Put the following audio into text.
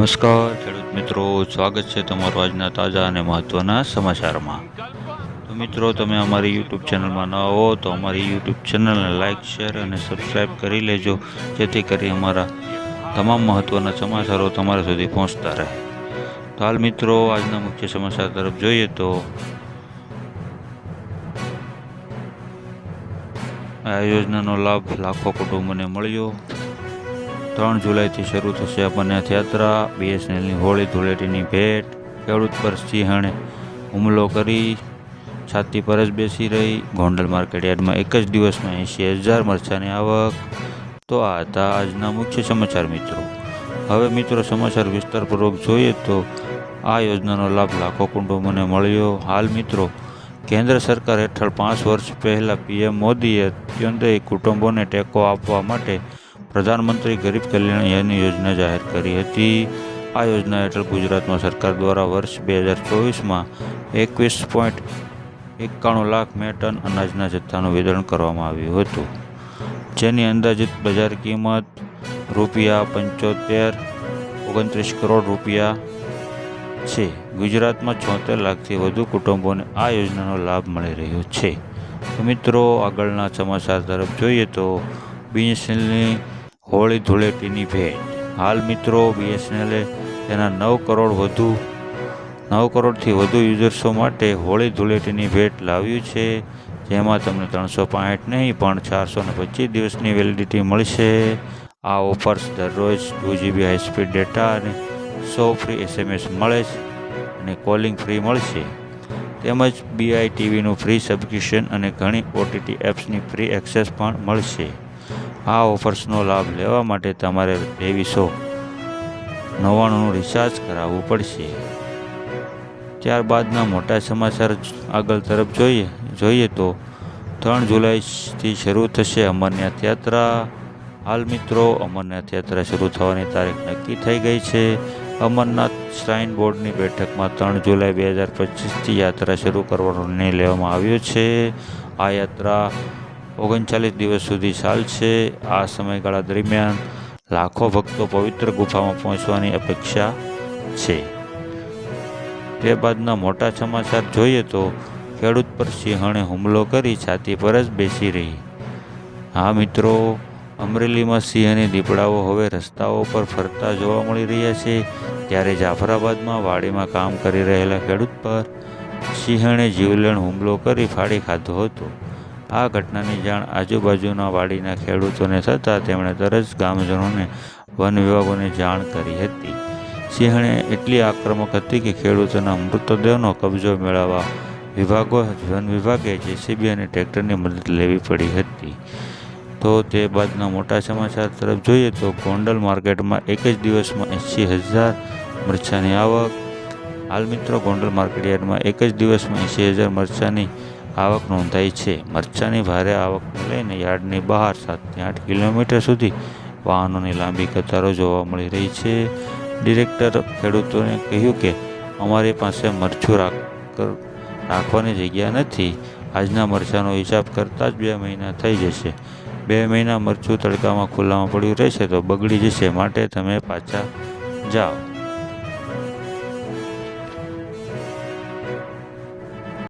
નમસ્કાર, ખેડૂત મિત્રો. સ્વાગત છે તમારું આજના તાજા અને મહત્ત્વના સમાચારમાં. તો મિત્રો, તમે અમારી યુટ્યુબ ચેનલમાં ન હો, તો અમારી યુટ્યુબ ચેનલને લાઇક શેર અને સબસ્ક્રાઈબ કરી લેજો, જેથી કરી અમારા તમામ મહત્ત્વના સમાચારો તમારા સુધી પહોંચતા રહે. તો હાલ મિત્રો, આજના મુખ્ય સમાચાર તરફ જોઈએ તો આ યોજનાનો લાભ લાખો કુટુંબોને મળ્યો. ત્રણ જુલાઈથી શરૂ થશે અમરનાથ યાત્રા. બીએસએનએલની હોળી ધૂળેટીની ભેટ. ખેડૂત પર સિંહણે હુમલો કરી છાતી પર જ બેસી રહી. ગોંડલ માર્કેટ યાર્ડમાં એક જ દિવસમાં એંશી હજાર મરચાની આવક. તો આ હતા આજના મુખ્ય સમાચાર મિત્રો. હવે મિત્રો સમાચાર વિસ્તારપૂર્વક જોઈએ તો આ યોજનાનો લાભ લાખો કુટુંબોને મળ્યો. હાલ મિત્રો, કેન્દ્ર સરકાર હેઠળ પાંચ વર્ષ પહેલાં પીએમ મોદીએ અત્યંત કુટુંબોને ટેકો આપવા માટે પ્રધાનમંત્રી ગરીબ કલ્યાણ યન યોજના જાહેર કરી હતી. આ યોજના હેઠળ ગુજરાતમાં સરકાર દ્વારા વર્ષ બે હજાર ચોવીસમાં એકવીસ પોઈન્ટ એકાણું લાખ મે ટન અનાજના જથ્થાનું વિતરણ કરવામાં આવ્યું હતું. જેની અંદાજિત બજાર કિંમત રૂપિયા પંચોતેર, ઓગણત્રીસ કરોડ રૂપિયા છે. ગુજરાતમાં છોતેર લાખથી વધુ કુટુંબોને આ યોજનાનો લાભ મળી રહ્યો છે. મિત્રો, આગળના સમાચાર તરફ જોઈએ તો બીએસએનએલની હોળી ધૂળેટીની ભેટ. હાલ મિત્રો બીએસએનએલે તેના નવ કરોડ વધુ, નવ કરોડથી વધુ યુઝર્સો માટે હોળી ધૂળેટીની ભેટ લાવ્યું છે. જેમાં તમને ત્રણસો પાંઠ નહીં, પણ ચારસો ને પચીસ દિવસની વેલિડિટી મળશે. આ ઓફર્સ દરરોજ two GB high speed data અને સો ફ્રી એસએમએસ મળે છે અને કોલિંગ ફ્રી મળશે. તેમજ બીઆઈ ટીવીનું ફ્રી સબસ્ક્રિપ્શન અને ઘણી ઓટીટી એપ્સની ફ્રી એક્સેસ પણ મળશે. આ ઓફર્સનો લાભ લેવા માટે તમારે ત્રેવીસો નવ્વાણુંનું રિચાર્જ કરાવવું પડશે. ત્યારબાદના મોટા સમાચાર આગળ તરફ જોઈએ. જોઈએ તો ત્રણ જુલાઈથી શરૂ થશે અમરનાથ યાત્રા. હાલ મિત્રો, અમરનાથ યાત્રા શરૂ થવાની તારીખ નક્કી થઈ ગઈ છે. અમરનાથ શ્રાઇન બોર્ડની બેઠકમાં ત્રણ જુલાઈ બે હજાર પચીસથી યાત્રા શરૂ કરવાનો નિર્ણય લેવામાં આવ્યો છે. આ યાત્રા ઓગણચાલીસ દિવસ સુધી ચાલશે. આ સમયગાળા દરમિયાન લાખો ભક્તો પવિત્ર ગુફામાં પહોંચવાની અપેક્ષા છે. તે બાદના મોટા સમાચાર જોઈએ તો ખેડૂત પર સિંહણે હુમલો કરી છાતી પર જ બેસી રહી. હા મિત્રો, અમરેલીમાં સિંહની દીપડાઓ હવે રસ્તાઓ પર ફરતા જોવા મળી રહ્યા છે. ત્યારે જાફરાબાદમાં વાડીમાં કામ કરી રહેલા ખેડૂત પર સિંહણે જીવલેણ હુમલો કરી ફાડી ખાધો હતો. આ ઘટનાની જાણ આજુબાજુના વાડીના ખેડૂતોને થતાં તેમણે તરત ગામજનોને વન વિભાગોને જાણ કરી હતી. સિંહણે એટલી આક્રમક હતી કે ખેડૂતોના મૃતદેહનો કબજો મેળવવા વિભાગો વન વિભાગે જેસીબી અને ટ્રેક્ટરની મદદ લેવી પડી હતી. તો તે બાદના મોટા સમાચાર તરફ જોઈએ તો ગોંડલ માર્કેટમાં એક જ દિવસમાં એંસી હજાર મરચાની આવક. હાલ મિત્રો ગોંડલ માર્કેટ યાર્ડમાં એક જ દિવસમાં એંસી હજાર મરચાની આવક નોંધાઈ છે. મરચાની ભારે આવકને લઈને યાર્ડની બહાર સાતથી આઠ કિલોમીટર સુધી વાહનોની લાંબી કતારો જોવા મળી રહી છે. ડિરેક્ટર ખેડૂતોને કહ્યું કે, અમારી પાસે મરચું રાખ રાખવાની જગ્યા નથી. આજના મરચાંનો હિસાબ કરતાં જ બે મહિના થઈ જશે. બે મહિના મરચું તડકામાં ખુલ્લામાં પડ્યું રહેશે તો બગડી જશે. માટે તમે પાછા જાઓ.